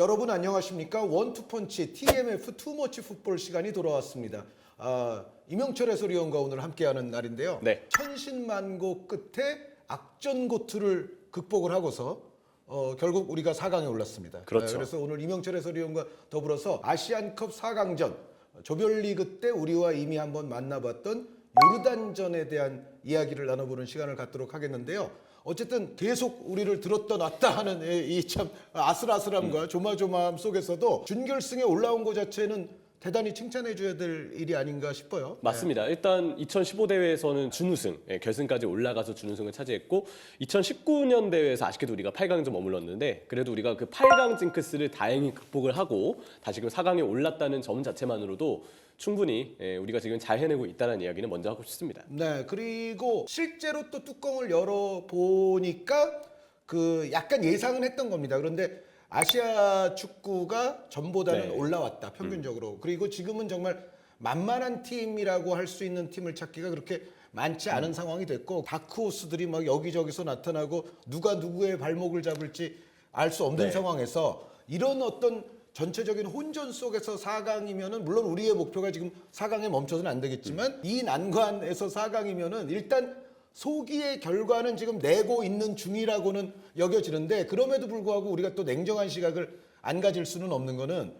여러분 안녕하십니까? 원투펀치 TMF 투머치 풋볼 시간이 돌아왔습니다. 아, 이명철 해설위원과 오늘 함께하는 날인데요. 네. 천신만고 끝에 악전고투를 극복을 하고서 어, 결국 우리가 4강에 올랐습니다. 그렇죠. 네, 그래서 오늘 이명철 해설위원과 더불어서 아시안컵 4강전 조별리그 때 우리와 이미 한번 만나봤던 요르단전에 대한 이야기를 나눠보는 시간을 갖도록 하겠는데요. 어쨌든 계속 우리를 들었다 놨다 하는 이 참 아슬아슬함과 조마조마함 속에서도 준결승에 올라온 것 자체는 대단히 칭찬해 줘야 될 일이 아닌가 싶어요. 맞습니다. 일단 2015 대회에서는 준우승, 예, 결승까지 올라가서 준우승을 차지했고 2019년 대회에서 아쉽게도 우리가 8강전 머물렀는데 그래도 우리가 그 8강 징크스를 다행히 극복을 하고 다시금 4강에 올랐다는 점 자체만으로도 충분히 예, 우리가 지금 잘 해내고 있다는 이야기는 먼저 하고 싶습니다. 네, 그리고 실제로 또 뚜껑을 열어 보니까 그 약간 예상은 했던 겁니다. 그런데 아시아 축구가 전보다는 네. 올라왔다 평균적으로. 그리고 지금은 정말 만만한 팀이라고 할 수 있는 팀을 찾기가 그렇게 많지 않은 상황이 됐고 다크호스들이 막 여기저기서 나타나고 누가 누구의 발목을 잡을지 알 수 없는 네. 상황에서 이런 어떤 전체적인 혼전 속에서 4강이면은 물론 우리의 목표가 지금 4강에 멈춰서는 안 되겠지만 이 난관에서 4강이면은 일단 소기의 결과는 지금 내고 있는 중이라고는 여겨지는데 그럼에도 불구하고 우리가 또 냉정한 시각을 안 가질 수는 없는 거는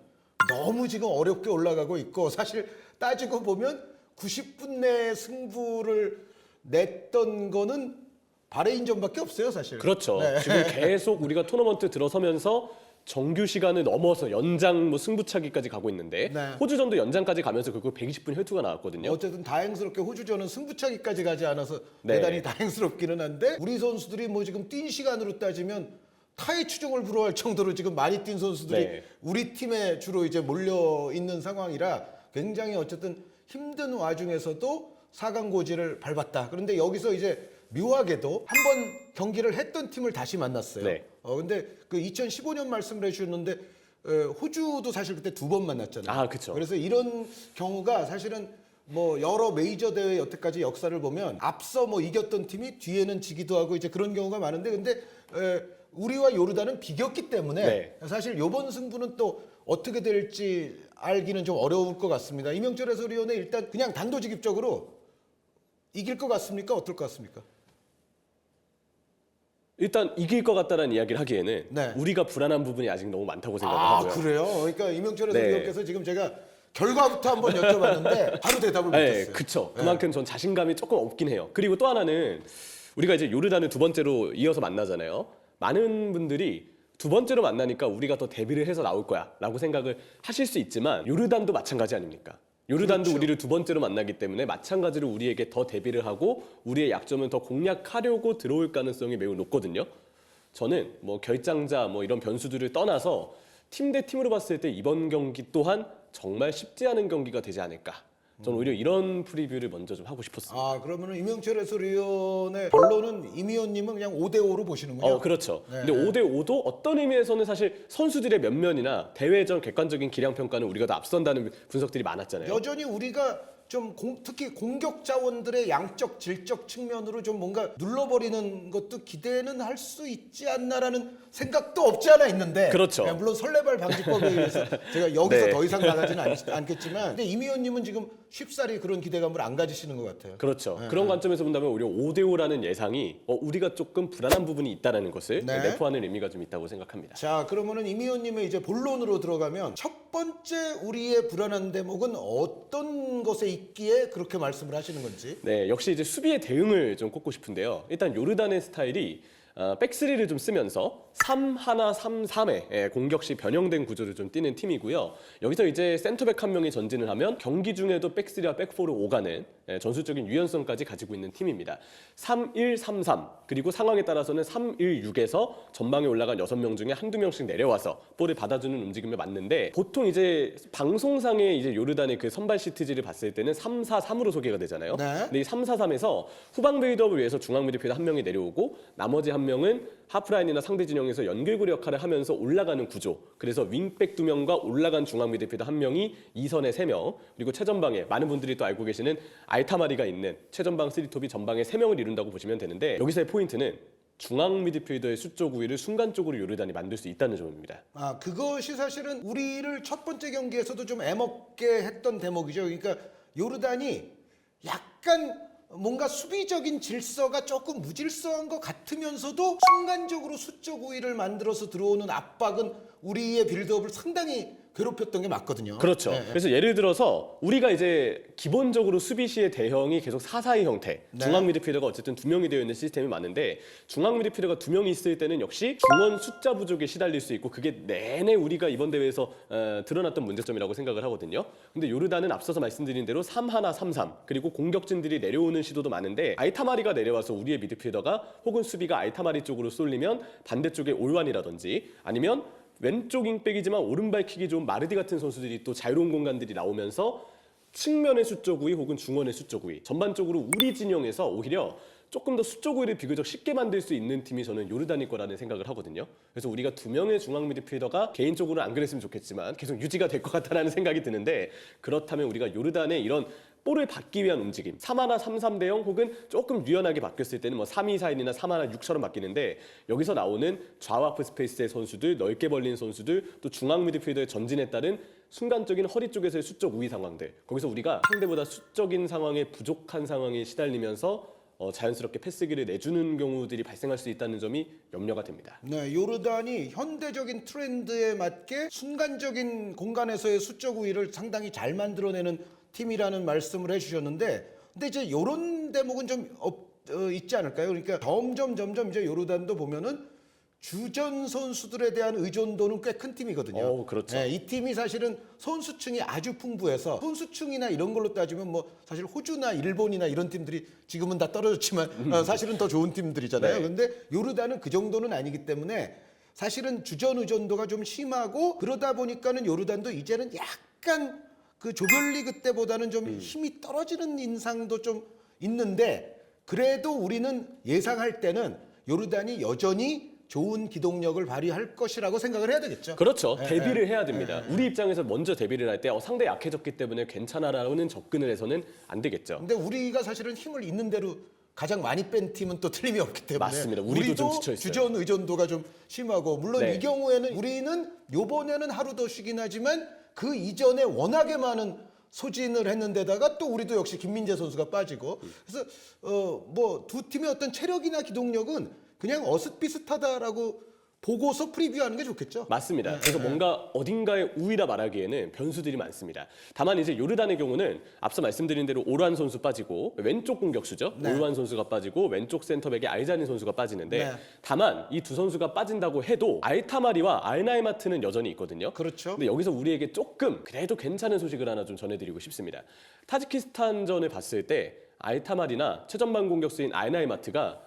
너무 지금 어렵게 올라가고 있고 사실 따지고 보면 90분 내 승부를 냈던 거는 바레인전밖에 없어요 사실. 그렇죠. 네. 지금 계속 우리가 토너먼트 들어서면서 정규 시간을 넘어서 연장 뭐 승부차기까지 가고 있는데 네. 호주전도 연장까지 가면서 결국 120분 혈투가 나왔거든요. 어쨌든 다행스럽게 호주전은 승부차기까지 가지 않아서 네. 대단히 다행스럽기는 한데 우리 선수들이 뭐 지금 뛴 시간으로 따지면 타의 추종을 불허할 정도로 지금 많이 뛴 선수들이 네. 우리 팀에 주로 이제 몰려 있는 상황이라 굉장히 어쨌든 힘든 와중에서도 4강 고지를 밟았다. 그런데 여기서 이제 묘하게도 한 번 경기를 했던 팀을 다시 만났어요. 네. 어 근데 그 2015년 말씀을 해주셨는데 에, 호주도 사실 그때 두 번 만났잖아요. 아, 그쵸. 그래서 이런 경우가 사실은 뭐 여러 메이저 대회 여태까지 역사를 보면 앞서 뭐 이겼던 팀이 뒤에는 지기도 하고 이제 그런 경우가 많은데 근데 에, 우리와 요르단은 비겼기 때문에 네. 사실 요번 승부는 또 어떻게 될지 알기는 좀 어려울 것 같습니다. 이명철 해설위원은 일단 그냥 단도직입적으로 이길 것 같습니까? 어떨 것 같습니까? 일단 이길 것 같다는 이야기를 하기에는 네. 우리가 불안한 부분이 아직 너무 많다고 생각을 아 하고요. 그래요? 그러니까 이명철 네. 해설위원께서 지금 제가 결과부터 한번 여쭤봤는데 바로 대답을 네, 못했어요. 그쵸. 그만큼 전 자신감이 조금 없긴 해요. 그리고 또 하나는 우리가 이제 요르단을 두 번째로 이어서 만나잖아요. 많은 분들이 두 번째로 만나니까 우리가 더 데뷔를 해서 나올 거야 라고 생각을 하실 수 있지만 요르단도 마찬가지 아닙니까? 요르단도 그렇죠. 우리를 두 번째로 만나기 때문에 마찬가지로 우리에게 더 데뷔를 하고 우리의 약점을 더 공략하려고 들어올 가능성이 매우 높거든요. 저는 뭐 결장자 뭐 이런 변수들을 떠나서 팀 대 팀으로 봤을 때 이번 경기 또한 정말 쉽지 않은 경기가 되지 않을까. 저는 오히려 이런 프리뷰를 먼저 좀 하고 싶었습니다. 아 그러면은 이명철 해설위원의 결론은 임 의원님은 그냥 5대 5로 보시는군요. 어, 그렇죠. 네. 근데 5대 5도 어떤 의미에서는 사실 선수들의 면면이나 대회전 객관적인 기량 평가는 우리가 더 앞선다는 분석들이 많았잖아요. 여전히 우리가 좀 공- 특히 공격 자원들의 양적 질적 측면으로 좀 뭔가 눌러버리는 것도 기대는 할 수 있지 않나라는 생각도 없지 않아 있는데 그렇죠. 네, 물론 설레발 방지법에 의해서 제가 여기서 네. 더 이상 나가지는 않, 않겠지만 근데 임 의원님은 지금 쉽사리 그런 기대감을 안 가지시는 것 같아요. 그렇죠. 네, 그런 관점에서 본다면 오히려 5대 5라는 예상이 어, 우리가 조금 불안한 부분이 있다라는 것을 네. 내포하는 의미가 좀 있다고 생각합니다. 자 그러면은 임 의원님의 이제 본론으로 들어가면 첫 번째 우리의 불안한 대목은 어떤 것에 있기에 그렇게 말씀을 하시는 건지 네, 역시 이제 수비의 대응을 좀 꼽고 싶은데요. 일단 요르단의 스타일이 어, 백스리를 좀 쓰면서 3 1 3 3의 공격 시 변형된 구조를 좀 띄는 팀이고요. 여기서 이제 센터백 한 명이 전진을 하면 경기 중에도 백스리와 백포를 오가는 예, 전술적인 유연성까지 가지고 있는 팀입니다. 3-1-3-3 그리고 상황에 따라서는 3-1-6에서 전방에 올라간 6명 중에 한두 명씩 내려와서 볼을 받아주는 움직임을 맞는데 보통 이제 방송상의 이제 요르단의 그 선발 시트지를 봤을 때는 3-4-3으로 소개가 되잖아요. 네. 근데 이 3-4-3에서 후방 빌드업을 위해서 중앙 미드필더 한 명이 내려오고 나머지 한 명은 하프라인이나 상대 진영에서 연결고리 역할을 하면서 올라가는 구조. 그래서 윙백 두 명과 올라간 중앙 미드필더 한 명이 이선에 세 명 그리고 최전방에 많은 분들이 또 알고 계시는 알타마리가 있는 최전방 쓰리톱이 전방에 세 명을 이룬다고 보시면 되는데 여기서의 포인트는 중앙 미드필더의 수적 우위를 순간적으로 요르단이 만들 수 있다는 점입니다. 아 그것이 사실은 우리를 첫 번째 경기에서도 좀 애먹게 했던 대목이죠. 그러니까 요르단이 약간 뭔가 수비적인 질서가 조금 무질서한 것 같으면서도 순간적으로 수적 우위를 만들어서 들어오는 압박은 우리의 빌드업을 상당히 괴롭혔던 게 맞거든요. 그렇죠. 네. 그래서 예를 들어서 우리가 이제 기본적으로 수비 시의 대형이 계속 4-4-2 형태. 네. 중앙 미드필더가 어쨌든 두 명이 되어 있는 시스템이 많은데 중앙 미드필더가 두 명이 있을 때는 역시 중원 숫자 부족에 시달릴 수 있고 그게 내내 우리가 이번 대회에서 어, 드러났던 문제점이라고 생각을 하거든요. 근데 요르단은 앞서서 말씀드린 대로 3-1, 3-3 그리고 공격진들이 내려오는 시도도 많은데 아이타마리가 내려와서 우리의 미드필더가 혹은 수비가 아이타마리 쪽으로 쏠리면 반대쪽에 올완이라든지 아니면 왼쪽 윙백이지만 오른발 킥이 좋은 마르디 같은 선수들이 또 자유로운 공간들이 나오면서 측면의 수적 우위 혹은 중원의 수적 우위 전반적으로 우리 진영에서 오히려 조금 더 수적 우위를 비교적 쉽게 만들 수 있는 팀이 저는 요르단일 거라는 생각을 하거든요. 그래서 우리가 두 명의 중앙 미드필더가 개인적으로는 안 그랬으면 좋겠지만 계속 유지가 될 것 같다라는 생각이 드는데 그렇다면 우리가 요르단의 이런 볼을 받기 위한 움직임 3하나 3-3 대형 혹은 조금 유연하게 바뀌었을 때는 뭐 3-2-4-1이나 3하나 6처럼 바뀌는데 여기서 나오는 좌와 프 스페이스의 선수들 넓게 벌린 선수들 또 중앙 미드필더의 전진에 따른 순간적인 허리 쪽에서의 수적 우위 상황들 거기서 우리가 상대보다 수적인 상황에 부족한 상황에 시달리면서 어, 자연스럽게 패스기를 내주는 경우들이 발생할 수 있다는 점이 염려가 됩니다. 네, 요르단이 현대적인 트렌드에 맞게 순간적인 공간에서의 수적 우위를 상당히 잘 만들어내는 팀이라는 말씀을 해주셨는데, 근데 이제 이런 대목은 좀 없, 어, 있지 않을까요? 그러니까 점점 점점 이제 요르단도 보면은 주전 선수들에 대한 의존도는 꽤 큰 팀이거든요. 어, 그렇죠. 네, 이 팀이 사실은 선수층이 아주 풍부해서 선수층이나 이런 걸로 따지면 뭐 사실 호주나 일본이나 이런 팀들이 지금은 다 떨어졌지만 어, 사실은 더 좋은 팀들이잖아요. 네. 근데 요르단은 그 정도는 아니기 때문에 사실은 주전 의존도가 좀 심하고 그러다 보니까는 요르단도 이제는 약간 그 조별리그 때보다는 좀 힘이 떨어지는 인상도 좀 있는데 그래도 우리는 예상할 때는 요르단이 여전히 좋은 기동력을 발휘할 것이라고 생각을 해야 되겠죠. 그렇죠. 네, 데뷔를 해야 됩니다. 우리 입장에서 먼저 데뷔를 할 때 어, 상대 약해졌기 때문에 괜찮아라는 접근을 해서는 안 되겠죠. 근데 우리가 사실은 힘을 있는 대로 가장 많이 뺀 팀은 또 틀림이 없기 때문에 맞습니다. 우리도 좀 지쳐 있어요. 주전 의존도가 좀 심하고 물론 네. 이 경우에는 우리는 요번에는 하루 더 쉬긴 하지만 그 이전에 워낙에 많은 소진을 했는데다가 또 우리도 역시 김민재 선수가 빠지고. 그래서 어 뭐 두 팀의 어떤 체력이나 기동력은 그냥 어슷비슷하다라고 보고서 프리뷰하는 게 좋겠죠. 맞습니다. 그래서 뭔가 어딘가에 우위라 말하기에는 변수들이 많습니다. 다만 이제 요르단의 경우는 앞서 말씀드린 대로 오란 선수 빠지고 왼쪽 공격수죠. 네. 오란 선수가 빠지고 왼쪽 센터백에 알자닌 선수가 빠지는데 네. 다만 이 두 선수가 빠진다고 해도 알타마리와 알나이마트는 여전히 있거든요. 그렇죠. 근데 여기서 우리에게 조금 그래도 괜찮은 소식을 하나 좀 전해드리고 싶습니다. 타지키스탄전을 봤을 때 알타마리나 최전방 공격수인 알나이마트가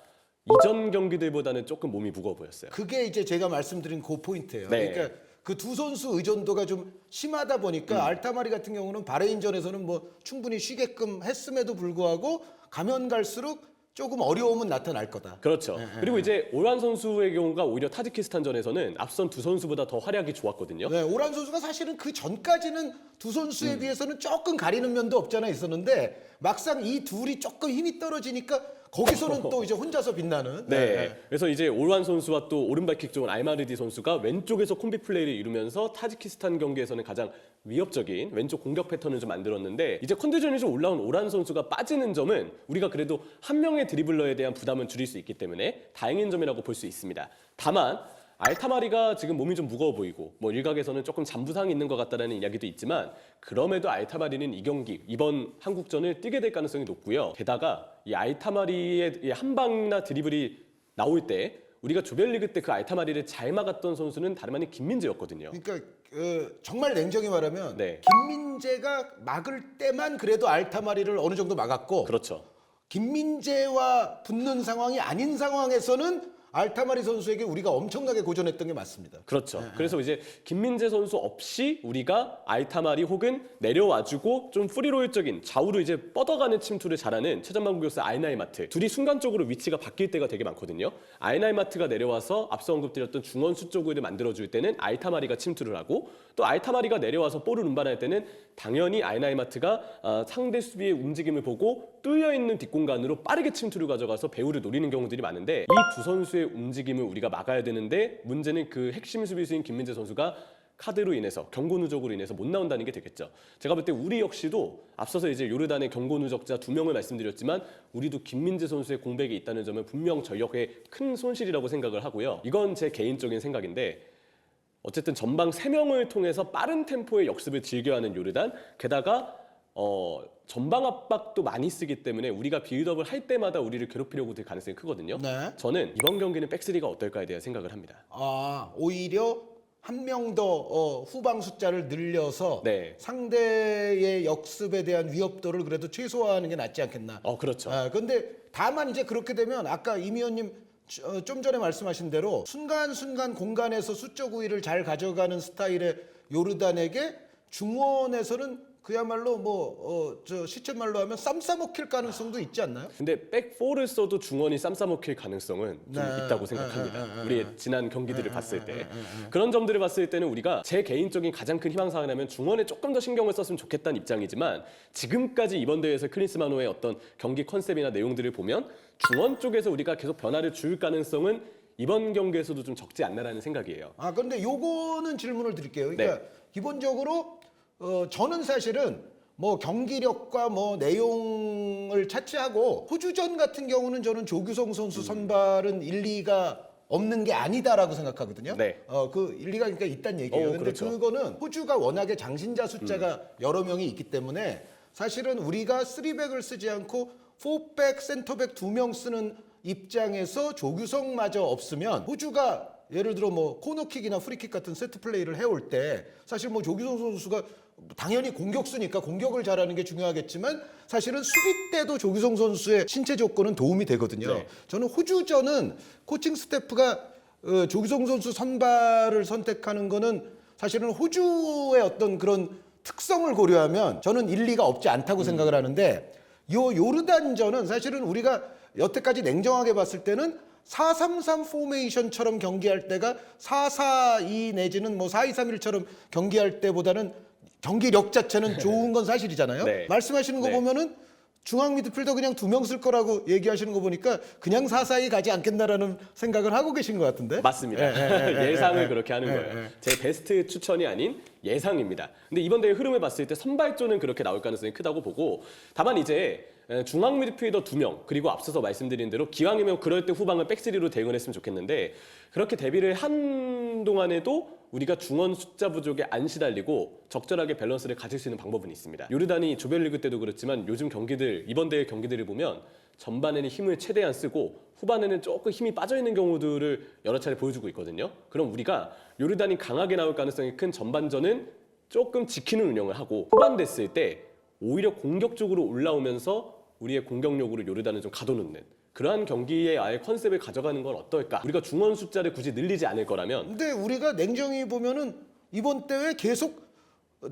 이전 경기들보다는 조금 몸이 무거워 보였어요. 그게 이제 제가 말씀드린 그 포인트예요. 네. 그러니까 그 두 선수 의존도가 좀 심하다 보니까 음. 알타마리 같은 경우는 바레인전에서는 뭐 충분히 쉬게끔 했음에도 불구하고 가면 갈수록 조금 어려움은 나타날 거다. 그렇죠. 그리고 이제 오란 선수의 경우가 오히려 타지키스탄전에서는 앞선 두 선수보다 더 활약이 좋았거든요. 네, 오란 선수가 사실은 그 전까지는 두 음. 선수에 비해서는 조금 가리는 면도 없잖아 있었는데 막상 이 둘이 조금 힘이 떨어지니까 거기서는 또 이제 혼자서 빛나는. 네. 그래서 이제 오란 선수와 또 오른발 킥 좋은 알마르디 선수가 왼쪽에서 콤비 플레이를 이루면서 타지키스탄 경기에서는 가장 위협적인 왼쪽 공격 패턴을 좀 만들었는데 이제 컨디션이 좀 올라온 오란 선수가 빠지는 점은 우리가 그래도 한 명의 드리블러에 대한 부담은 줄일 수 있기 때문에 다행인 점이라고 볼 수 있습니다. 다만 알타마리가 지금 몸이 좀 무거워 보이고 뭐 일각에서는 조금 잔부상이 있는 것 같다라는 이야기도 있지만 그럼에도 알타마리는 이 경기 이번 한국전을 뛰게 될 가능성이 높고요. 게다가 이 알타마리의 이 한방이나 드리블이 나올 때 우리가 조별리그 때 그 알타마리를 잘 막았던 선수는 다름 아닌 김민재였거든요. 그러니까 어, 정말 냉정히 말하면 네. 김민재가 막을 때만 그래도 알타마리를 어느 정도 막았고 그렇죠. 김민재와 붙는 상황이 아닌 상황에서는 알타마리 선수에게 우리가 엄청나게 고전했던 게 맞습니다. 그렇죠. 그래서 이제 김민재 선수 없이 우리가 알타마리 혹은 내려와주고 좀 프리로일적인 좌우로 이제 뻗어가는 침투를 잘하는 최전방 공격수 아이나이마트 둘이 순간적으로 위치가 바뀔 때가 되게 많거든요. 아이나이마트가 내려와서 앞서 언급드렸던 중원 수적을 만들어줄 때는 알타마리가 침투를 하고 또 알타마리가 내려와서 볼을 운반할 때는 당연히 아이나이마트가 어, 상대 수비의 움직임을 보고 뚫려 있는 뒷공간으로 빠르게 침투를 가져가서 배우를 노리는 경우들이 많은데 이 두 선수의 움직임을 우리가 막아야 되는데 문제는 그 핵심 수비수인 김민재 선수가 카드로 인해서 경고 누적으로 인해서 못 나온다는 게 되겠죠. 제가 볼 때 우리 역시도 앞서서 이제 요르단의 경고 누적자 두 명을 말씀드렸지만 우리도 김민재 선수의 공백이 있다는 점은 분명 전력의 큰 손실이라고 생각을 하고요. 이건 제 개인적인 생각인데 어쨌든 전방 세명을 통해서 빠른 템포의 역습을 즐겨하는 요르단 게다가 어, 전방 압박도 많이 쓰기 때문에 우리가 빌드업을 할 때마다 우리를 괴롭히려고 들 가능성이 크거든요. 네. 저는 이번 경기는 백스리가 어떨까에 대한 생각을 합니다. 아 오히려 한 명더 어, 후방 숫자를 늘려서 네. 상대의 역습에 대한 위협도를 그래도 최소화하는 게 낫지 않겠나. 어, 그렇죠. 아, 근데 다만 이제 그렇게 되면 아까 임 의원님 어, 좀 전에 말씀하신 대로 순간순간 공간에서 수적 우위를 잘 가져가는 스타일의 요르단에게 중원에서는 그야말로 뭐저 시쳇말로 하면 쌈 싸먹힐 가능성도 있지 않나요? 근데 백 4를 써도 중원이 쌈 싸먹힐 가능성은 좀 네. 있다고 생각합니다. 네, 네, 네, 우리의 지난 경기들을 봤을 때 그런 점들을 봤을 때는 우리가 제 개인적인 가장 큰 희망사항이라면 중원에 조금 더 신경을 썼으면 좋겠다는 입장이지만 지금까지 이번 대회에서 클린스마노의 어떤 경기 컨셉이나 내용들을 보면 중원 쪽에서 우리가 계속 변화를 줄 가능성은 이번 경기에서도 좀 적지 않나라는 생각이에요. 아 그런데 요거는 질문을 드릴게요. 그러니까 네. 기본적으로 어, 저는 사실은 뭐 경기력과 뭐 내용을 차치하고 호주전 같은 경우는 저는 조규성 선수 음. 선발은 일리가 없는 게 아니다라고 생각하거든요. 네. 어그 일리가 그러니까 있단 얘기예요. 어, 근데 그렇죠. 음. 그거는 호주가 워낙에 장신자 숫자가 여러 명이 있기 때문에 사실은 우리가 3백을 쓰지 않고 4백, 센터백 두 명 쓰는 입장에서 조규성마저 없으면 호주가 예를 들어 뭐 코너킥이나 프리킥 같은 세트 플레이를 해올 때 사실 뭐 조규성 선수가 당연히 공격수니까 공격을 잘하는 게 중요하겠지만 사실은 수비 때도 조규성 선수의 신체 조건은 도움이 되거든요. 네. 저는 호주전은 코칭 스태프가 어, 조규성 선수 선발을 선택하는 거는 사실은 호주의 어떤 그런 특성을 고려하면 저는 일리가 없지 않다고 생각을 하는데 요 요르단전은 사실은 우리가 여태까지 냉정하게 봤을 때는 433 포메이션처럼 경기할 때가 442 내지는 뭐 4231처럼 경기할 때보다는 경기력 자체는 좋은 건 사실이잖아요. 네. 말씀하시는 거 네. 보면은 중앙 미드필더 그냥 두 명 쓸 거라고 얘기하시는 거 보니까 그냥 442 가지 않겠나라는 생각을 하고 계신 것 같은데. 맞습니다. 예, 예상을 그렇게 하는 거예요. 제 베스트 추천이 아닌 예상입니다. 근데 이번 대회 흐름을 봤을 때 선발조는 그렇게 나올 가능성이 크다고 보고 다만 이제 중앙 미드필더 두 명 그리고 앞서서 말씀드린 대로 기왕이면 그럴 때 후방을 백스리로 대응을 했으면 좋겠는데 그렇게 대비를 한 동안에도 우리가 중원 숫자 부족에 안 시달리고 적절하게 밸런스를 가질 수 있는 방법은 있습니다. 요르단이 조별리그 때도 그렇지만 요즘 경기들 이번 대회 경기들을 보면 전반에는 힘을 최대한 쓰고 후반에는 조금 힘이 빠져 있는 경우들을 여러 차례 보여주고 있거든요. 그럼 우리가 요르단이 강하게 나올 가능성이 큰 전반전은 조금 지키는 운영을 하고 후반 됐을 때 오히려 공격적으로 올라오면서 우리의 공격력으로 요르단을 좀 가둬놓는 그러한 경기의 아예 컨셉을 가져가는 건 어떨까? 우리가 중원 숫자를 굳이 늘리지 않을 거라면 근데 우리가 냉정히 보면은 이번 대회 계속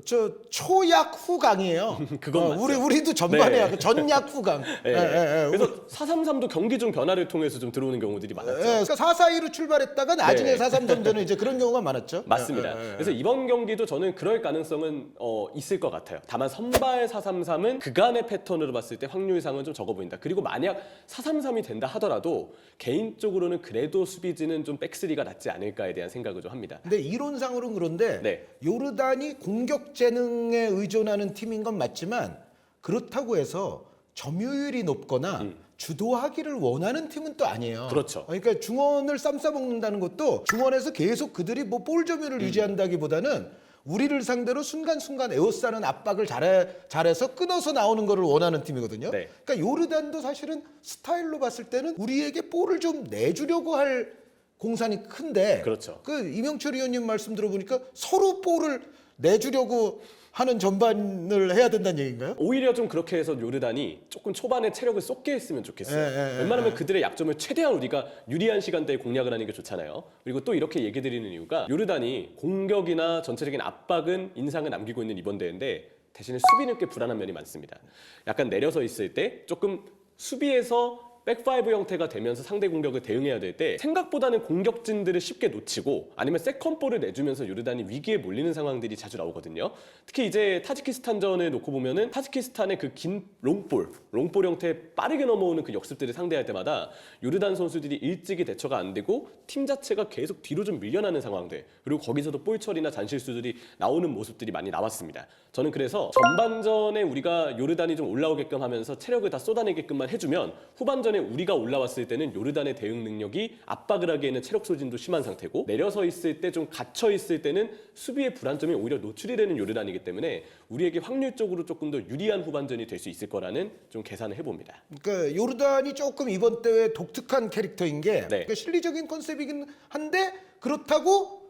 저 초약 후강이에요. 그건 어. 우리 우리도 전반에 네. 전약 후강. 예. 예, 예, 예. 그래서 433도 경기 중 변화를 통해서 좀 들어오는 경우들이 많았죠. 예, 그러니까 442로 출발했다가 나중에 네. 4-3점전에 이제 그런 경우가 많았죠. 맞습니다. 예, 예, 예. 그래서 이번 경기도 저는 그럴 가능성은 어, 있을 것 같아요. 다만 선발 433은 그간의 패턴으로 봤을 때 확률상은 좀 적어 보인다. 그리고 만약 433이 된다 하더라도 개인적으로는 그래도 수비진은 좀 백스리가 낫지 않을까에 대한 생각을 좀 합니다. 근데 이론상으로는 그런데 네. 요르단이 공격 재능에 의존하는 팀인 건 맞지만 그렇다고 해서 점유율이 높거나 주도하기를 원하는 팀은 또 아니에요. 음. 그렇죠. 그러니까 중원을 쌈싸 먹는다는 것도 중원에서 계속 그들이 뭐 볼 점유율을 음. 유지한다기보다는 우리를 상대로 순간순간 에워싸는 압박을 잘해, 잘해서 끊어서 나오는 거를 원하는 팀이거든요. 네. 그러니까 요르단도 사실은 스타일로 봤을 때는 우리에게 볼을 좀 내주려고 할 공산이 큰데 그렇죠. 그 이명철 의원님 말씀 들어보니까 서로 볼을 내주려고 하는 전반을 해야 된다는 얘기인가요? 오히려 좀 그렇게 해서 요르단이 조금 초반에 체력을 쏟게 했으면 좋겠어요. 예, 예, 예, 웬만하면 그들의 약점을 최대한 우리가 유리한 시간대에 공략을 하는 게 좋잖아요. 그리고 또 이렇게 얘기 드리는 이유가 요르단이 공격이나 전체적인 압박은 인상을 남기고 있는 이번 대회인데 대신에 수비는 꽤 불안한 면이 많습니다. 약간 내려서 있을 때 조금 수비에서 백파이브 형태가 되면서 상대 공격을 대응해야 될 때 생각보다는 공격진들을 쉽게 놓치고 아니면 세컨볼을 내주면서 요르단이 위기에 몰리는 상황들이 자주 나오거든요. 특히 이제 타지키스탄전을 놓고 보면은 타지키스탄의 그 긴 롱볼, 롱볼 형태의 빠르게 넘어오는 그 역습들을 상대할 때마다 요르단 선수들이 일찍이 대처가 안 되고 팀 자체가 계속 뒤로 좀 밀려나는 상황들 그리고 거기서도 볼 처리나 잔실수들이 나오는 모습들이 많이 나왔습니다. 저는 그래서 전반전에 우리가 요르단이 좀 올라오게끔 하면서 체력을 다 쏟아내게끔만 해주면 후반전 에 우리가 올라왔을 때는 요르단의 대응 능력이 압박을 하기에는 체력 소진도 심한 상태고 내려서 있을 때 좀 갇혀 있을 때는 수비의 불안점이 오히려 노출이 되는 요르단이기 때문에 우리에게 확률적으로 조금 더 유리한 후반전이 될 수 있을 거라는 좀 계산을 해봅니다. 그러니까 요르단이 조금 이번 대회 독특한 캐릭터인 게 네. 그러니까 실리적인 컨셉이긴 한데 그렇다고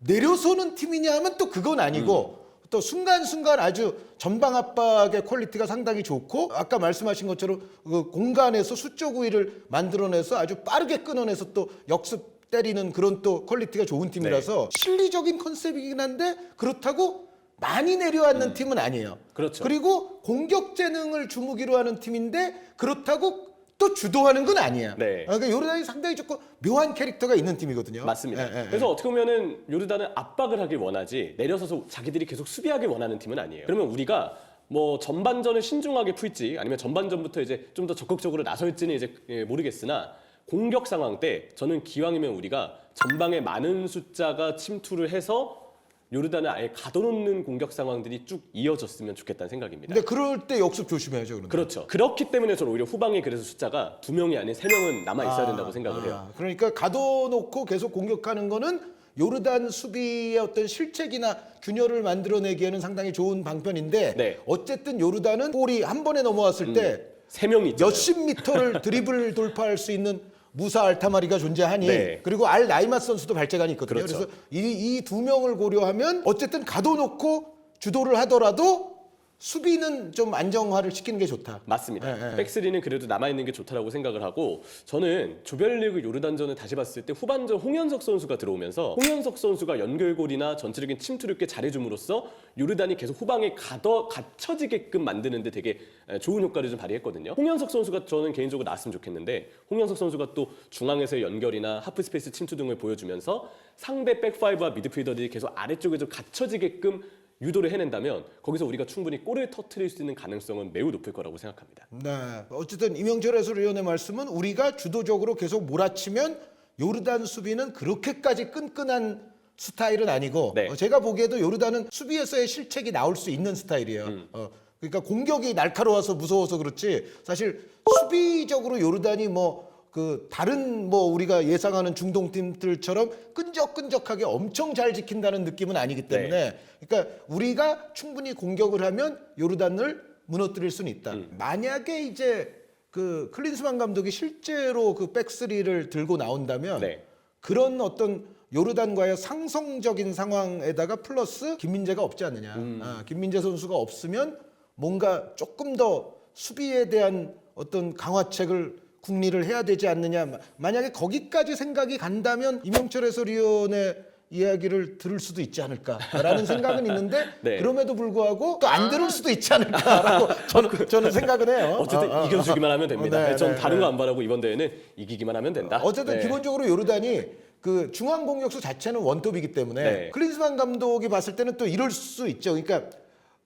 내려서는 팀이냐 하면 또 그건 아니고 음. 또 순간순간 아주 전방 압박의 퀄리티가 상당히 좋고 아까 말씀하신 것처럼 그 공간에서 우위를 만들어내서 아주 빠르게 끊어내서 또 역습 때리는 그런 또 퀄리티가 좋은 팀이라서 네. 실리적인 컨셉이긴 한데 그렇다고 많이 내려앉는 팀은 아니에요. 음. 그렇죠. 그리고 공격 재능을 주무기로 하는 팀인데 그렇다고 또 주도하는 건 아니야. 네. 그러니까 요르단이 상당히 조금 묘한 캐릭터가 있는 팀이거든요. 맞습니다. 예, 예, 예. 그래서 어떻게 보면은 요르단은 압박을 하길 원하지 내려서서 자기들이 계속 수비하길 원하는 팀은 아니에요. 그러면 우리가 뭐 전반전을 신중하게 풀지 아니면 전반전부터 이제 좀 더 적극적으로 나설지는 이제 예, 모르겠으나 공격 상황 때 저는 기왕이면 우리가 전방에 많은 숫자가 침투를 해서 요르단을 아예 가둬놓는 공격 상황들이 쭉 이어졌으면 좋겠다는 생각입니다. 근데 그럴 때 역습 조심해야죠. 그런데. 그렇죠. 그렇기 때문에 저는 오히려 후방에 그래서 숫자가 두 명이 아닌 세 명은 남아 있어야 된다고 생각을 해요. 아, 그러니까 가둬놓고 계속 공격하는 거는 요르단 수비의 어떤 실책이나 균열을 만들어내기에는 상당히 좋은 방편인데 네. 어쨌든 요르단은 볼이 한 번에 넘어왔을 때 세 명이 있잖아요. 몇십 미터를 드리블 돌파할 수 있는 무사 알타마리가 존재하니 네. 그리고 알 나이마스 선수도 발재간이 있거든요. 그렇죠. 그래서 이두 명을 고려하면 어쨌든 가둬놓고 주도를 하더라도 수비는 좀 안정화를 시키는 게 좋다. 맞습니다. 예, 예. 백스리는 그래도 남아있는 게 좋다라고 생각을 하고 저는 조별리그 요르단전을 다시 봤을 때 후반전 홍현석 선수가 들어오면서 홍현석 선수가 연결골이나 전체적인 침투를 꽤 잘해줌으로써 요르단이 계속 후방에 가더 갇혀지게끔 만드는데 되게 에, 좋은 효과를 좀 발휘했거든요. 홍현석 선수가 저는 개인적으로 나왔으면 좋겠는데 홍현석 선수가 또 중앙에서의 연결이나 하프 스페이스 침투 등을 보여주면서 상대 백파이브와 미드필더들이 계속 아래쪽에 좀 갇혀지게끔 유도를 해낸다면 거기서 우리가 충분히 골을 터트릴 수 있는 가능성은 매우 높을 거라고 생각합니다. 네. 어쨌든 이명철 해설위원의 말씀은 우리가 주도적으로 계속 몰아치면 요르단 수비는 그렇게까지 끈끈한 스타일은 아니고 네. 어, 제가 보기에도 요르단은 수비에서의 실책이 나올 수 있는 스타일이에요. 음. 어, 그러니까 공격이 날카로워서 무서워서 그렇지 사실 수비적으로 요르단이 뭐 그 다른 뭐 우리가 예상하는 중동 팀들처럼 끈적끈적하게 엄청 잘 지킨다는 느낌은 아니기 네. 때문에 그러니까 우리가 충분히 공격을 하면 요르단을 무너뜨릴 수는 있다. 음. 만약에 이제 그 클린스만 감독이 실제로 그 백스리를 들고 나온다면 네. 그런 어떤 요르단과의 상성적인 상황에다가 플러스 김민재가 없지 않느냐. 음. 아, 김민재 선수가 없으면 뭔가 조금 더 수비에 대한 어떤 강화책을 국리를 해야 되지 않느냐. 마- 만약에 거기까지 생각이 간다면 이명철 해설위원의 이야기를 들을 수도 있지 않을까라는 생각은 있는데 네. 그럼에도 불구하고 또 안 들을 수도 있지 않을까라고 저는 저는 생각은 해요. 어쨌든 어, 어, 이겨주기만 하면 됩니다. 네, 전 네, 다른 네. 거안 바라고 이번 대회는 이기기만 하면 된다. 어쨌든 네. 기본적으로 요르단이 그 중앙 공격수 자체는 원톱이기 때문에 네. 클린스만 감독이 봤을 때는 또 이럴 수 있죠. 그러니까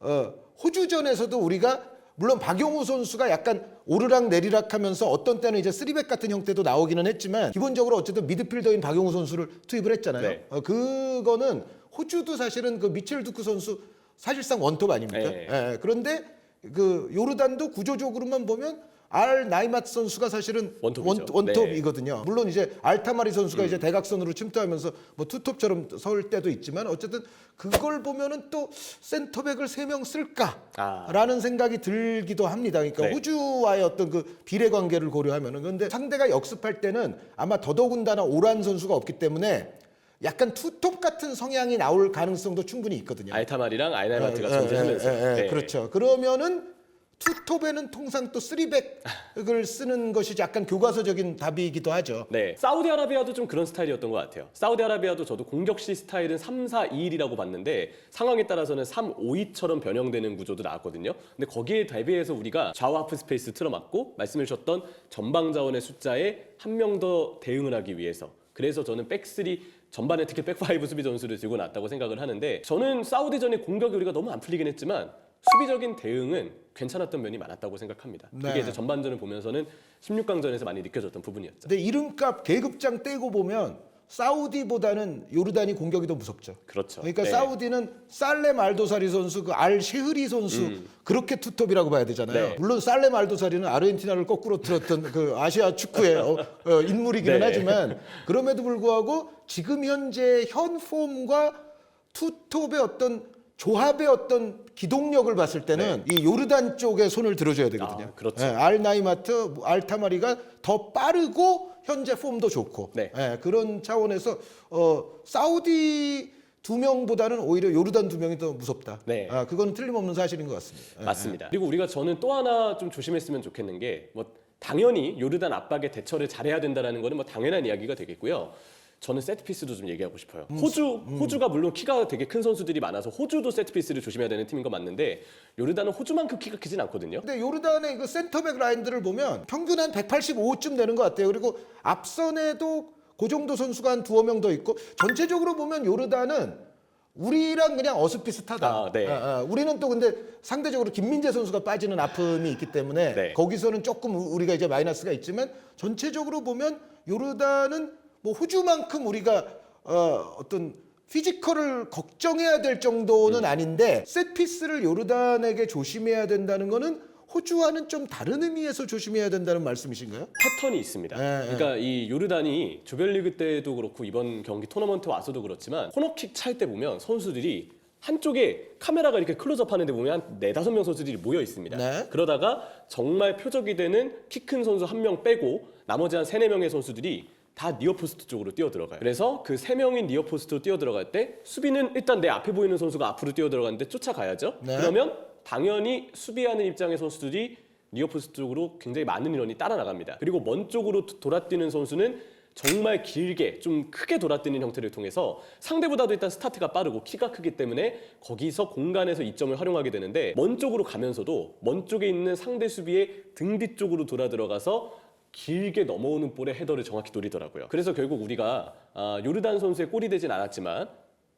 어, 호주전에서도 우리가 물론 박용우 선수가 약간 오르락 내리락 하면서 어떤 때는 이제 쓰리백 같은 형태도 나오기는 했지만 기본적으로 어쨌든 미드필더인 박용우 선수를 투입을 했잖아요. 네. 어, 그거는 호주도 사실은 그 미첼 두크 선수 사실상 원톱 아닙니까? 네. 예, 그런데 그 요르단도 구조적으로만 보면 알 나이마트 선수가 사실은 원톱이죠. 원, 네. 원톱이거든요. 물론 이제 알타마리 선수가 이제 대각선으로 침투하면서 뭐 투톱처럼 설 때도 있지만 어쨌든 그걸 보면은 또 센터백을 세명 쓸까라는 생각이 들기도 합니다. 그러니까 네. 호주와의 어떤 그 비례 관계를 고려하면은 그런데 상대가 역습할 때는 아마 더더군다나 오란 선수가 없기 때문에 약간 투톱 같은 성향이 나올 가능성도 충분히 있거든요. 알타말이랑 아이나이마트가 예, 예, 존재하면서 예, 예, 네. 그렇죠. 그러면은 투톱에는 통상 또 쓰리백을 쓰는 것이 약간 교과서적인 답이기도 하죠. 네, 사우디아라비아도 좀 그런 스타일이었던 것 같아요. 사우디아라비아도 저도 공격시 스타일은 3, 4, 2, 1이라고 봤는데 상황에 따라서는 3, 5, 2처럼 변형되는 구조도 나왔거든요. 근데 거기에 대비해서 우리가 좌우 하프 스페이스 틀어막고 말씀해 주셨던 전방 자원의 숫자에 한 명 더 대응을 하기 위해서 그래서 저는 백스리 전반에 특히 백파이브 수비 전술을 들고 났다고 생각을 하는데 저는 사우디전의 공격이 우리가 너무 안 풀리긴 했지만 수비적인 대응은 괜찮았던 면이 많았다고 생각합니다. 네. 그게 이제 전반전을 보면서는 16강전에서 많이 느껴졌던 부분이었죠. 근데 이름값 계급장 떼고 보면 사우디보다는 요르단이 공격이 더 무섭죠. 그렇죠. 그러니까 네. 사우디는 살렘 알도사리 선수, 그알 셰흐리 선수 음. 그렇게 투톱이라고 봐야 되잖아요. 네. 물론 살렘 알도사리는 아르헨티나를 거꾸로 틀었던 그 아시아 축구의 어, 어, 인물이기는 네. 하지만 그럼에도 불구하고 지금 현재 현 폼과 투톱의 어떤 조합의 어떤 기동력을 봤을 때는 이 요르단 쪽에 손을 들어줘야 되거든요. 네. 아, 그렇죠. 예, 알 나이마트, 알타마리가 더 빠르고 현재 폼도 좋고 네. 예, 그런 차원에서 어, 사우디 두 명보다는 오히려 요르단 두 명이 더 무섭다. 네. 아, 그건 틀림없는 사실인 것 같습니다. 예. 맞습니다. 그리고 우리가 저는 또 하나 좀 조심했으면 좋겠는 게 뭐 당연히 요르단 압박에 대처를 잘해야 된다라는 거는 뭐 당연한 이야기가 되겠고요. 저는 세트피스도 좀 얘기하고 싶어요. 호주 호주가 물론 키가 되게 큰 선수들이 많아서 호주도 세트피스를 조심해야 되는 팀인 거 맞는데 요르단은 호주만큼 키가 크진 않거든요. 근데 요르단의 그 센터백 라인들을 보면 평균 한 185쯤 되는 것 같아요. 그리고 앞선에도 그 정도 선수가 한 두어 명 더 있고 전체적으로 보면 요르단은 우리랑 그냥 어슷비슷하다. 아, 네. 아, 아, 우리는 또 근데 상대적으로 김민재 선수가 빠지는 아픔이 있기 때문에 네. 거기서는 조금 우리가 이제 마이너스가 있지만 전체적으로 보면 요르단은 뭐 호주만큼 우리가 어, 어떤 피지컬을 걱정해야 될 정도는 음. 아닌데 세트피스를 요르단에게 조심해야 된다는 거는 호주와는 좀 다른 의미에서 조심해야 된다는 말씀이신가요? 패턴이 있습니다. 네, 그러니까 이 요르단이 조별리그 때도 그렇고 이번 경기 토너먼트 와서도 그렇지만 코너킥 찰 때 보면 선수들이 한쪽에 카메라가 이렇게 클로즈업 하는 데 보면 한 네다섯 명 선수들이 모여 있습니다. 네. 그러다가 정말 표적이 되는 키 큰 선수 한 명 빼고 나머지 한 세네 명의 선수들이 다 니어포스트 쪽으로 뛰어 들어가요. 그래서 그 세 명이 니어포스트로 뛰어 들어갈 때 수비는 일단 내 앞에 보이는 선수가 앞으로 뛰어 들어가는데 쫓아가야죠. 네. 그러면 당연히 수비하는 입장의 선수들이 니어포스트 쪽으로 굉장히 많은 인원이 따라 나갑니다. 그리고 먼 쪽으로 도- 돌아뛰는 선수는 정말 길게 좀 크게 돌아뛰는 형태를 통해서 상대보다도 일단 스타트가 빠르고 키가 크기 때문에 거기서 공간에서 이점을 활용하게 되는데 먼 쪽으로 가면서도 먼 쪽에 있는 상대 수비의 등 뒤쪽으로 돌아 들어가서 길게 넘어오는 볼에 헤더를 정확히 노리더라고요. 그래서 결국 우리가 아, 요르단 선수의 골이 되진 않았지만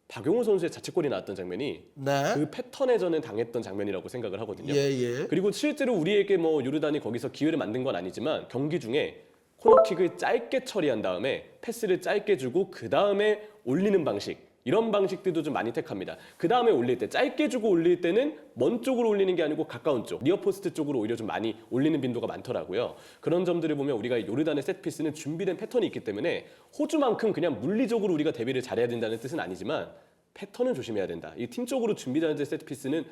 박용호 선수의 자책골이 나왔던 장면이 네. 그 패턴에 저는 당했던 장면이라고 생각을 하거든요. 예, 예. 그리고 실제로 우리에게 뭐 요르단이 거기서 기회를 만든 건 아니지만 경기 중에 코너킥을 짧게 처리한 다음에 패스를 짧게 주고 그 다음에 올리는 방식 이런 방식들도 좀 많이 택합니다. 그 다음에 올릴 때 짧게 주고 올릴 때는 먼 쪽으로 올리는 게 아니고 가까운 쪽 니어 포스트 쪽으로 오히려 좀 많이 올리는 빈도가 많더라고요. 그런 점들을 보면 우리가 요르단의 세트피스는 준비된 패턴이 있기 때문에 호주만큼 그냥 물리적으로 우리가 대비를 잘해야 된다는 뜻은 아니지만 패턴은 조심해야 된다. 이 팀적으로 준비되는 세트피스는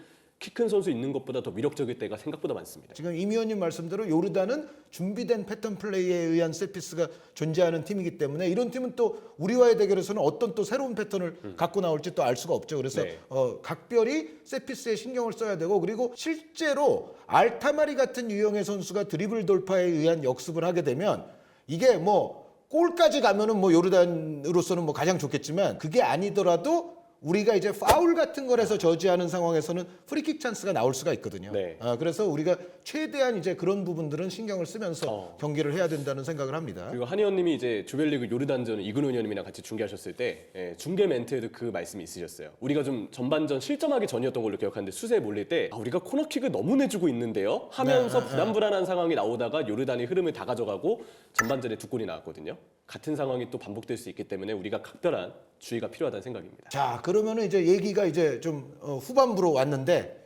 키 큰 선수 있는 것보다 더 위력적일 때가 생각보다 많습니다. 지금 임 의원님 말씀대로 요르단은 준비된 패턴 플레이에 의한 세피스가 존재하는 팀이기 때문에 이런 팀은 또 우리와의 대결에서는 어떤 또 새로운 패턴을 갖고 나올지 또 알 수가 없죠. 그래서 음. 네. 어, 각별히 세피스에 신경을 써야 되고 그리고 실제로 알타마리 같은 유형의 선수가 드리블 돌파에 의한 역습을 하게 되면 이게 뭐 골까지 가면은 뭐 요르단으로서는 뭐 가장 좋겠지만 그게 아니더라도 우리가 이제 파울 같은 걸 해서 저지하는 상황에서는 프리킥 찬스가 나올 수가 있거든요. 네. 아, 그래서 우리가 최대한 이제 그런 부분들은 신경을 쓰면서 어. 경기를 해야 된다는 생각을 합니다. 그리고 한 의원님이 이제 조별리그 요르단전을 이근호 의원님이랑 같이 중계하셨을 때 예, 중계 멘트에도 그 말씀이 있으셨어요. 우리가 좀 전반전 실점하기 전이었던 걸로 기억하는데 수세에 몰릴 때 아, 우리가 코너킥을 너무 내주고 있는데요 하면서 네, 네, 불안불안한 상황이 나오다가 요르단이 흐름을 다 가져가고 전반전에 두 골이 나왔거든요. 같은 상황이 또 반복될 수 있기 때문에 우리가 각별한 주의가 필요하다는 생각입니다. 자, 그 러면은 이제 얘기가 이제 좀 어, 후반부로 왔는데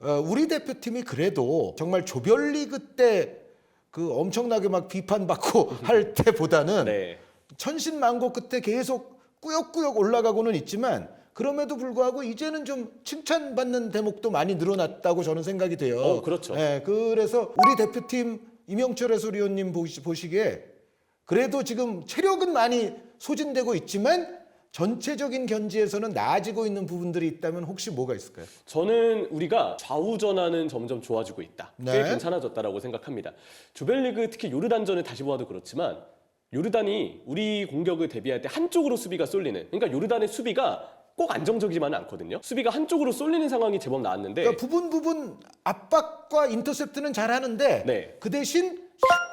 어, 우리 대표팀이 그래도 정말 조별리그 때 그 엄청나게 막 비판받고 할 때보다는 네. 천신만고 끝에 계속 꾸역꾸역 올라가고는 있지만 그럼에도 불구하고 이제는 좀 칭찬받는 대목도 많이 늘어났다고 저는 생각이 돼요. 어, 그렇죠. 예, 그래서 우리 대표팀 이명철 해설위원님 보시, 보시기에 그래도 지금 체력은 많이 소진되고 있지만 전체적인 견지에서는 나아지고 있는 부분들이 있다면 혹시 뭐가 있을까요? 저는 우리가 좌우 전환은 점점 좋아지고 있다. 꽤 네. 괜찮아졌다라고 생각합니다. 조별리그 특히 요르단전을 다시 보아도 그렇지만 요르단이 우리 공격을 대비할 때 한쪽으로 수비가 쏠리는 그러니까 요르단의 수비가 꼭 안정적이지만은 않거든요. 수비가 한쪽으로 쏠리는 상황이 제법 나왔는데 그러니까 부분 부분 압박과 인터셉트는 잘 하는데 네. 그 대신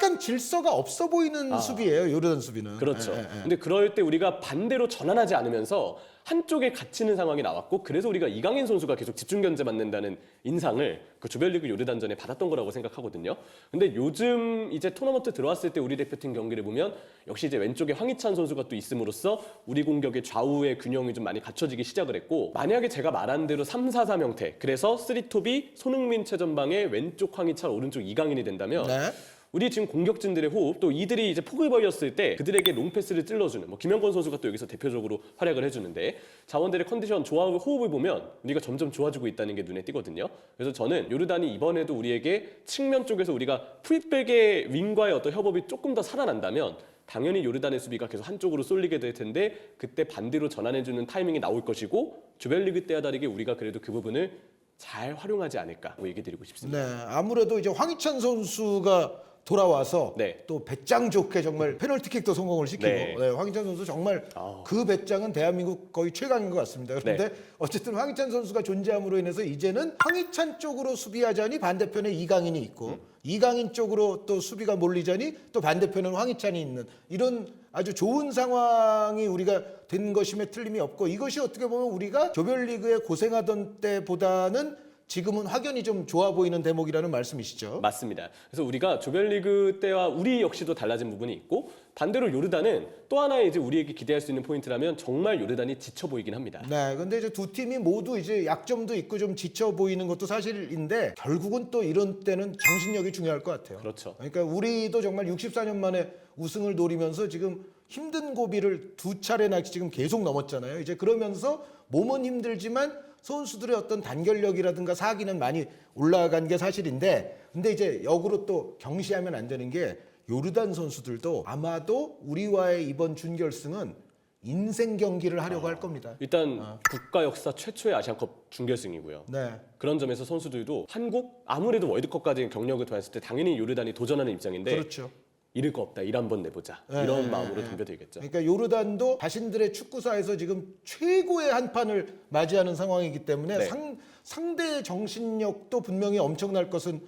약간 질서가 없어 보이는 아. 수비예요. 요르단 수비는. 그렇죠. 예, 예, 예. 근데 그럴 때 우리가 반대로 전환하지 않으면서 한쪽에 갇히는 상황이 나왔고 그래서 우리가 이강인 선수가 계속 집중 견제 맞는다는 인상을 그 조별리그 요르단전에 받았던 거라고 생각하거든요. 근데 요즘 이제 토너먼트 들어왔을 때 우리 대표팀 경기를 보면 역시 이제 왼쪽에 황희찬 선수가 또 있음으로써 우리 공격의 좌우의 균형이 좀 많이 갖춰지기 시작을 했고 만약에 제가 말한 대로 3-4-3 형태 그래서 쓰리톱이 손흥민 최전방에 왼쪽 황희찬 오른쪽 이강인이 된다면 네. 우리 지금 공격진들의 호흡 또 이들이 이제 폭을 벌렸을 때 그들에게 롱패스를 찔러주는 뭐 김영권 선수가 또 여기서 대표적으로 활약을 해주는데 자원들의 컨디션 조합 호흡을 보면 우리가 점점 좋아지고 있다는 게 눈에 띄거든요. 그래서 저는 요르단이 이번에도 우리에게 측면 쪽에서 우리가 풀백의 윙과의 어떤 협업이 조금 더 살아난다면 당연히 요르단의 수비가 계속 한쪽으로 쏠리게 될 텐데 그때 반대로 전환해주는 타이밍이 나올 것이고 조별리그 때와 다르게 우리가 그래도 그 부분을 잘 활용하지 않을까 뭐 얘기 드리고 싶습니다. 네, 아무래도 이제 황희찬 선수가 돌아와서 네. 또 배짱 좋게 정말 페널티킥도 성공을 시키고 네. 네, 황희찬 선수 정말 아. 그 배짱은 대한민국 거의 최강인 것 같습니다. 그런데 네. 어쨌든 황희찬 선수가 존재함으로 인해서 이제는 황희찬 쪽으로 수비하자니 반대편에 이강인이 있고 음. 이강인 쪽으로 또 수비가 몰리자니 또 반대편에는 황희찬이 있는 이런 아주 좋은 상황이 우리가 된 것임에 틀림이 없고 이것이 어떻게 보면 우리가 조별리그에 고생하던 때보다는 지금은 확연히 좀 좋아 보이는 대목이라는 말씀이시죠. 맞습니다. 그래서 우리가 조별리그 때와 우리 역시도 달라진 부분이 있고 반대로 요르단은 또 하나의 이제 우리에게 기대할 수 있는 포인트라면 정말 요르단이 지쳐 보이긴 합니다. 네, 근데 이제 두 팀이 모두 이제 약점도 있고 좀 지쳐 보이는 것도 사실인데 결국은 또 이런 때는 정신력이 중요할 것 같아요. 그렇죠. 그러니까 우리도 정말 64년 만에 우승을 노리면서 지금 힘든 고비를 두 차례나 지금 계속 넘었잖아요. 이제 그러면서 몸은 힘들지만 선수들의 어떤 단결력이라든가 사기는 많이 올라간 게 사실인데 근데 이제 역으로 또 경시하면 안 되는 게 요르단 선수들도 아마도 우리와의 이번 준결승은 인생 경기를 하려고 할 겁니다. 일단 국가 역사 최초의 아시안컵 준결승이고요. 네. 그런 점에서 선수들도 한국 아무래도 월드컵까지 경력을 더했을 때 당연히 요르단이 도전하는 입장인데 그렇죠. 잃을 거 없다. 일 한번 내보자. 네, 이런 네, 마음으로 네. 덤벼들겠죠. 그러니까 요르단도 자신들의 축구사에서 지금 최고의 한 판을 맞이하는 상황이기 때문에 네. 상, 상대의 정신력도 분명히 엄청날 것은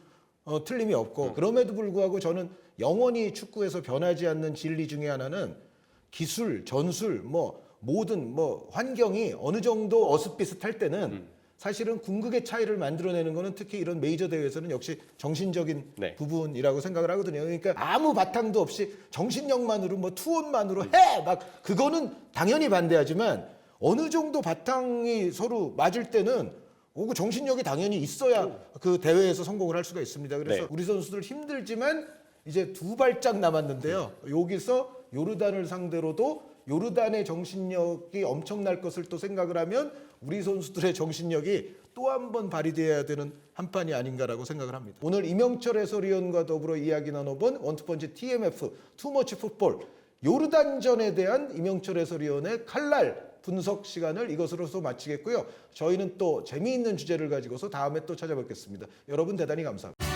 어, 틀림이 없고 그럼에도 불구하고 저는 영원히 축구에서 변하지 않는 진리 중에 하나는 기술, 전술, 뭐 모든 뭐 환경이 어느 정도 어슷비슷할 때는 사실은 궁극의 차이를 만들어내는 거는 특히 이런 메이저 대회에서는 역시 정신적인 네. 부분이라고 생각을 하거든요. 그러니까 아무 바탕도 없이 정신력만으로 뭐 투혼만으로 해 막 그거는 당연히 반대하지만 어느 정도 바탕이 서로 맞을 때는 오그 정신력이 당연히 있어야 그 대회에서 성공을 할 수가 있습니다. 그래서 네. 우리 선수들 힘들지만 이제 두 발짝 남았는데요. 여기서 요르단을 상대로도 요르단의 정신력이 엄청날 것을 또 생각을 하면 우리 선수들의 정신력이 또 한 번 발휘돼야 되는 한 판이 아닌가라고 생각을 합니다. 오늘 이명철 해설위원과 더불어 이야기 나눠본 원투펀치 TMF 투머치 풋볼 요르단전에 대한 이명철 해설위원의 칼날 분석 시간을 이것으로서 마치겠고요. 저희는 또 재미있는 주제를 가지고서 다음에 또 찾아뵙겠습니다. 여러분 대단히 감사합니다.